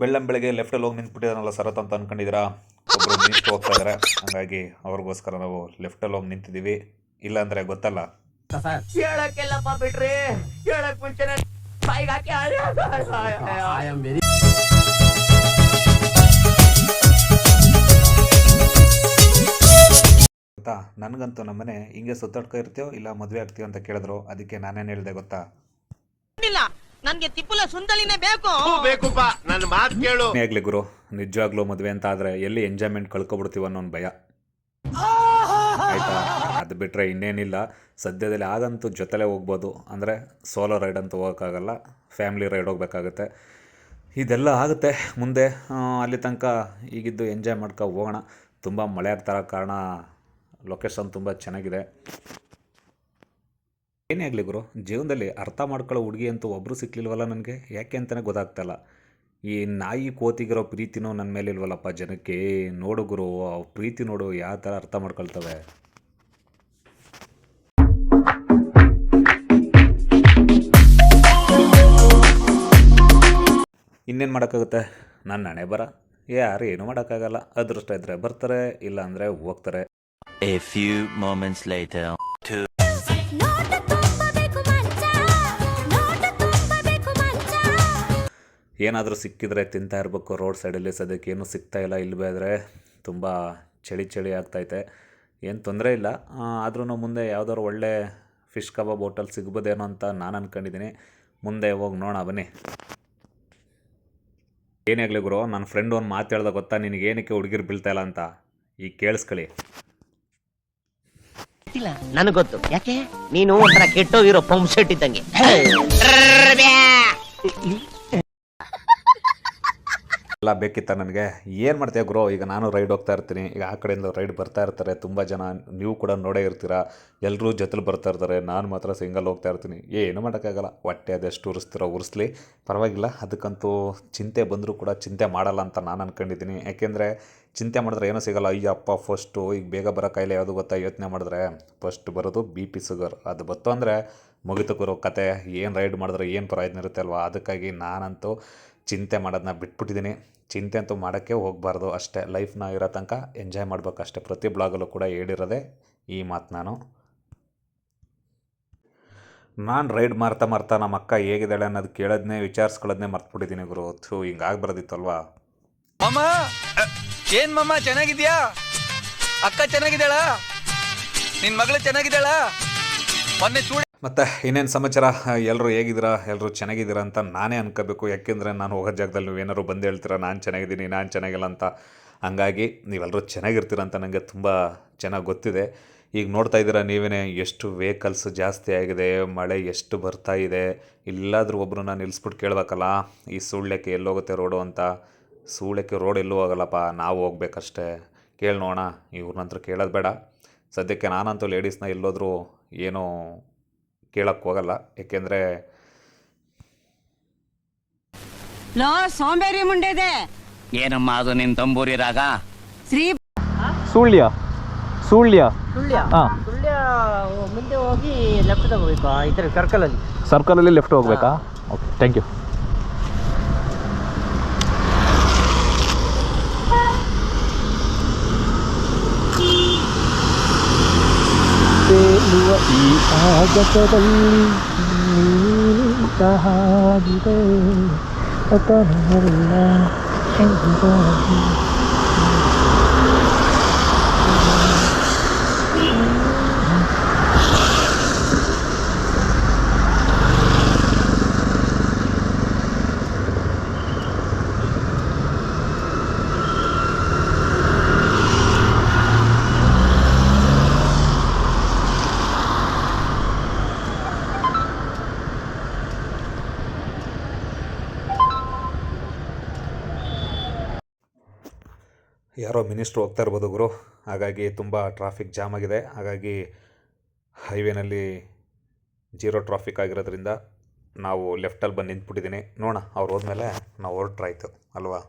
ಬೆಳ್ಳಂ ಬೆಳಗ್ಗೆ ಲೆಫ್ಟಲ್ಲಿ ಹೋಗಿ ನಿಂತ್ಬಿಟ್ಟಿದಾನಲ್ಲ ಸರತ್ ಅಂತ ಅನ್ಕೊಂಡಿದ್ದೀರಾ? ಒಬ್ರು ನಿಂತು ಹೋಗ್ತಾ ಇದ್ದಾರೆ ಹಂಗಾಗಿ ಅವ್ರಿಗೋಸ್ಕರ ನಾವು ಲೆಫ್ಟಲ್ಲಿ ಹೋಗಿ ನಿಂತಿದ್ದೀವಿ. ಇಲ್ಲಾಂದ್ರೆ ಗೊತ್ತಲ್ಲ. ಹೇಳಕ್ಕೆಲ್ಲಪ್ಪ ಬಿಟ್ರಿ ಹೇಳಕ್ ಮುಂಚೆನೆ ಬಾಯಿಗೆ ಹಾಕಿ ಐ ಆಮ್ ವೆರಿ ಗೊತ್ತಾ? ನನಗಂತೂ ನಮ್ಮನೆ ಹಿಂಗೆ ಸುತ್ತಾಡ್ಕೊ ಇರ್ತೀಯೋ ಇಲ್ಲ ಮದುವೆ ಆಗ್ತೀಯೋ ಅಂತ ಕೇಳಿದ್ರು. ಅದಕ್ಕೆ ನಾನೇನು ಹೇಳಿದೆ ಗೊತ್ತಾ? ನನ್ಗೆ ತಿಪ್ಪುಲ ಸುಂದಲಿನೇ ಬೇಕು. ಬೇಕುಪ್ಪ ನನ್ನ ಮಾತು ಕೇಳು. ಆಗಲಿ ಗುರು ನಿಜವಾಗ್ಲೂ ಮದುವೆ ಅಂತ ಆದ್ರೆ ಎಲ್ಲಿ ಎಂಜಾಯ್ಮೆಂಟ್ ಕಳ್ಕೊಬಿಡ್ತೀವಿ ಅನ್ನೋ ಒಂದು ಭಯ. ಆಯ್ತಾ? ಅದು ಬಿಟ್ರೆ ಇನ್ನೇನಿಲ್ಲ. ಸದ್ಯದಲ್ಲಿ ಆಗಂತೂ ಜೊತೆಲೆ ಹೋಗ್ಬೋದು. ಅಂದರೆ ಸೋಲೋ ರೈಡ್ ಅಂತ ಹೋಗೋಕ್ಕಾಗಲ್ಲ ಫ್ಯಾಮಿಲಿ ರೈಡ್ ಹೋಗ್ಬೇಕಾಗತ್ತೆ. ಇದೆಲ್ಲ ಆಗುತ್ತೆ. ಮುಂದೆ ಆ, ಅಲ್ಲಿ ತನಕ ಈಗಿದ್ದು ಎಂಜಾಯ್ ಮಾಡ್ಕೊ ಹೋಗೋಣ. ತುಂಬ ಮಳೆ ಆಗ್ತಾರ ಕಾರಣ ಲೊಕೇಶನ್ ತುಂಬ ಚೆನ್ನಾಗಿದೆ. ಏನೇ ಆಗಲಿ ಗುರು, ಜೀವನದಲ್ಲಿ ಅರ್ಥ ಮಾಡ್ಕೊಳ್ಳೋ ಹುಡುಗಿ ಅಂತೂ ಒಬ್ಬರು ಸಿಕ್ಲಿಲ್ವಲ್ಲ ನನಗೆ? ಯಾಕೆ ಅಂತಲೇ ಗೊತ್ತಾಗ್ತಲ್ಲ. ಈ ನಾಯಿ ಕೋತಿಗಿರೋ ಪ್ರೀತಿನೂ ನನ್ನ ಮೇಲೆ ಇಲ್ವಲ್ಲಪ್ಪ ಜನಕ್ಕೆ? ನೋಡು ಗುರು, ಆ ಪ್ರೀತಿ ನೋಡು ಯಾವ ಥರ ಅರ್ಥ ಮಾಡ್ಕೊಳ್ತವೆ. ಇನ್ನೇನು ಮಾಡೋಕ್ಕಾಗುತ್ತೆ? ನನ್ನ ಹಣೆ ಬರ. ಯಾರು ಏನು ಮಾಡೋಕ್ಕಾಗಲ್ಲ. ಅದೃಷ್ಟ ಇದ್ದರೆ ಬರ್ತಾರೆ ಇಲ್ಲ ಅಂದರೆ ಹೋಗ್ತಾರೆ. A few moments later. ಏನಾದರೂ ಸಿಕ್ಕಿದ್ರೆ ತಿಂತಾ ಇರಬೇಕು ರೋಡ್ ಸೈಡಲ್ಲಿ ಸದ್ಯಕ್ಕೆ ಏನೂ ಸಿಗ್ತಾ ಇಲ್ಲ ಇಲ್ಲಿ ಬೇದರೆ ತುಂಬ ಚಳಿ ಚಳಿ ಆಗ್ತೈತೆ ಏನು ತೊಂದರೆ ಇಲ್ಲ. ಆದ್ರೂ ಮುಂದೆ ಯಾವ್ದಾದ್ರು ಒಳ್ಳೆ ಫಿಶ್ ಕಬಾಬ್ ಹೋಟೆಲ್ ಸಿಗ್ಬೋದೇನೋ ಅಂತ ನಾನು ಅಂದ್ಕೊಂಡಿದ್ದೀನಿ ಮುಂದೆ ಹೋಗಿ ನೋಡೋಣ ಬನ್ನಿ. ಏನೇ ಆಗಲಿ ಗುರು ನನ್ನ ಫ್ರೆಂಡ್ ಒಂದು ಮಾತು ಹೇಳ್ದೆ ಗೊತ್ತಾ? ನಿನಗೆ ಏನಕ್ಕೆ ಹುಡುಗಿರು ಬೀಳ್ತಾ ಇಲ್ಲ ಅಂತ? ಈಗ ಕೇಳಿಸ್ಕೊಳ್ಳಿ. ನನಗೆ ಗೊತ್ತು. ಯಾಕೆ? ನೀನು ಒಂಥರ ಕೆಟ್ಟೋಗಿರೋ ಪಂಪ್ ಸೆಟ್ ಇದ್ದಂಗೆ. ಎಲ್ಲ ಬೇಕಿತ್ತ ನನಗೆ? ಏನು ಮಾಡ್ತೀಯ ಗುರು? ಈಗ ನಾನು ರೈಡ್ ಹೋಗ್ತಾ ಇರ್ತೀನಿ. ಈಗ ಆ ಕಡೆಯಿಂದ ರೈಡ್ ಬರ್ತಾ ಇರ್ತಾರೆ. ತುಂಬ ಜನ ನೀವು ಕೂಡ ನೋಡೇ ಇರ್ತೀರ. ಎಲ್ಲರೂ ಜೊತೆಲಿ ಬರ್ತಾ ಇರ್ತಾರೆ. ನಾನು ಮಾತ್ರ ಸಿಂಗಲ್ ಹೋಗ್ತಾ ಇರ್ತೀನಿ. ಏನು ಮಾಡೋಕ್ಕಾಗಲ್ಲ. ಹೊಟ್ಟೆ ಅದೆಷ್ಟು ಉರಿಸ್ತಿರೋ, ಉರಿಸ್ಲಿ. ಪರವಾಗಿಲ್ಲ. ಅದಕ್ಕಂತೂ ಚಿಂತೆ ಬಂದರೂ ಕೂಡ ಚಿಂತೆ ಮಾಡಲ್ಲ ಅಂತ ನಾನು ಅಂದ್ಕೊಂಡಿದ್ದೀನಿ ಯಾಕೆಂದರೆ ಚಿಂತೆ ಮಾಡಿದ್ರೆ ಏನೂ ಸಿಗಲ್ಲ. ಅಯ್ಯಪ್ಪ ಫಸ್ಟು ಈಗ ಬೇಗ ಬರೋ ಕಾಯಿಲೆ ಯಾವುದು ಗೊತ್ತಾ? ಯೋಚನೆ ಮಾಡಿದ್ರೆ ಫಸ್ಟ್ ಬರೋದು ಬಿ ಪಿ ಶುಗರ್ ಅದು ಬತ್ತು ಅಂದರೆ ಮುಗಿತು ಕತೆ. ಏನು ರೈಡ್ ಮಾಡಿದ್ರೆ ಏನು ಪ್ರಯೋಜನ ಇರುತ್ತೆ ಅಲ್ವಾ? ಅದಕ್ಕಾಗಿ ನಾನಂತೂ ಚಿಂತೆ ಮಾಡೋದನ್ನ ಬಿಟ್ಬಿಟ್ಟಿದ್ದೀನಿ. ಚಿಂತೆ ಅಂತೂ ಮಾಡೋಕ್ಕೆ ಹೋಗಬಾರ್ದು. ಅಷ್ಟೇ ಲೈಫ್ನ ಇರೋ ತನಕ ಎಂಜಾಯ್ ಮಾಡಬೇಕಷ್ಟೇ ಪ್ರತಿ ಬ್ಲಾಗಲ್ಲೂ ಕೂಡ ಹೇಳಿರೋದೆ ಈ ಮಾತು ನಾನು. ನಾನು ರೈಡ್ ಮಾಡ್ತಾ ಮಾಡ್ತಾ ನಮ್ಮ ಅಕ್ಕ ಹೇಗಿದ್ದಾಳೆ ಅನ್ನೋದು ಕೇಳೋದನ್ನೇ ವಿಚಾರಿಸ್ಕೊಳ್ಳೋದನ್ನೇ ಮರ್ತ್ಬಿಟ್ಟಿದ್ದೀನಿ ಗುರು. ಥೂ ಹಿಂಗಾಗಿ ಬರೋದಿತ್ತಲ್ವಾ ಮಮ್ಮ ಏನ್ ಚೆನ್ನಾಗಿದ್ಯಾ? ಅಕ್ಕ ಚೆನ್ನಾಗಿದ್ದಾಳ? ನಿನ್ ಮಗಳು ಚೆನ್ನಾಗಿದ್ದಾಳ? ಮೊನ್ನೆ ಚೂಡಿ ಮತ್ತು ಇನ್ನೇನು ಸಮಾಚಾರ? ಎಲ್ಲರೂ ಹೇಗಿದ್ದೀರಾ? ಎಲ್ಲರೂ ಚೆನ್ನಾಗಿದ್ದೀರಾ ಅಂತ ನಾನೇ ಅನ್ಕೋಬೇಕು. ಯಾಕೆಂದರೆ ನಾನು ಹೋಗೋ ಜಾಗದಲ್ಲಿ ನೀವು ಏನಾದ್ರು ಬಂದು ಹೇಳ್ತೀರಾ, ನಾನು ಚೆನ್ನಾಗಿದ್ದೀನಿ, ನಾನು ಚೆನ್ನಾಗಿಲ್ಲ ಅಂತ. ಹಂಗಾಗಿ ನೀವೆಲ್ಲರೂ ಚೆನ್ನಾಗಿರ್ತೀರ ಅಂತ ನನಗೆ ತುಂಬ ಚೆನ್ನಾಗಿ ಗೊತ್ತಿದೆ. ಈಗ ನೋಡ್ತಾ ಇದ್ದೀರಾ ನೀವೇ ಎಷ್ಟು ವೆಹಿಕಲ್ಸ್ ಜಾಸ್ತಿ ಆಗಿದೆ, ಮಳೆ ಎಷ್ಟು ಬರ್ತಾ ಇದೆ. ಇಲ್ಲಾದರೂ ಒಬ್ಬರನ್ನ ನಿಲ್ಲಿಸ್ಬಿಟ್ಟು ಕೇಳಬೇಕಲ್ಲ, ಈ ಸುಳ್ಯಕ್ಕೆ ಎಲ್ಲೋಗುತ್ತೆ ರೋಡು ಅಂತ. ಸೂಳ್ಯಕ್ಕೆ ರೋಡ್ ಎಲ್ಲೂ ಹೋಗಲ್ಲಪ್ಪ, ನಾವು ಹೋಗ್ಬೇಕಷ್ಟೇ. ಕೇಳಿ ನೋಡೋಣ ಇವ್ರ ನಂತರ ಕೇಳೋದು ಬೇಡ. ಸದ್ಯಕ್ಕೆ ನಾನಂತೂ ಲೇಡೀಸ್ನ ಎಲ್ಲೋದ್ರೂ ಏನೂ ಕೇಳಕ್ಕೆ ಹೋಗಲ್ಲ. ಏಕೆಂದರೆ ಲೋ ಸೋಂಬೇರಿ ಮುಂಡೆದೆ ಏನಮ್ಮ ಅದು ನಿನ್ ತಂಬೂರಿ ರಾಗ? ಶ್ರೀ ಸುಳ್ಯ ಸುಳ್ಯ. ಸುಳ್ಯ? ಹಾಂ. ಸುಳ್ಯ ಮುಂದೆ ಹೋಗಿ ಲೆಫ್ಟ್ ತಗೋಬೇಕು? ಈ ಥರ ಸರ್ಕಲ್ ಅಲ್ಲಿ? ಸರ್ಕಲಲ್ಲಿ ಲೆಫ್ಟ್ ಹೋಗ್ಬೇಕಾ? ಓಕೆ ಥ್ಯಾಂಕ್ ಯು أعجب لي ذهابي أتمنى الله عند ربي ಯಾರೋ ಮಿನಿಸ್ಟ್ರು ಹೋಗ್ತಾ ಇರ್ಬೋದು ಗುರು. ಹಾಗಾಗಿ ತುಂಬ ಟ್ರಾಫಿಕ್ ಜಾಮ್ ಆಗಿದೆ. ಹಾಗಾಗಿ ಹೈವೇನಲ್ಲಿ ಜೀರೋ ಟ್ರಾಫಿಕ್ ಆಗಿರೋದ್ರಿಂದ ನಾವು ಲೆಫ್ಟಲ್ಲಿ ಬಂದು ನಿಂತ್ಬಿಟ್ಟಿದ್ದೀನಿ ನೋಡೋಣ, ಅವ್ರು ಹೋದ್ಮೇಲೆ ನಾವು ಹೊರಟ್ರಾಯ್ತು, ಅಲ್ವಾ?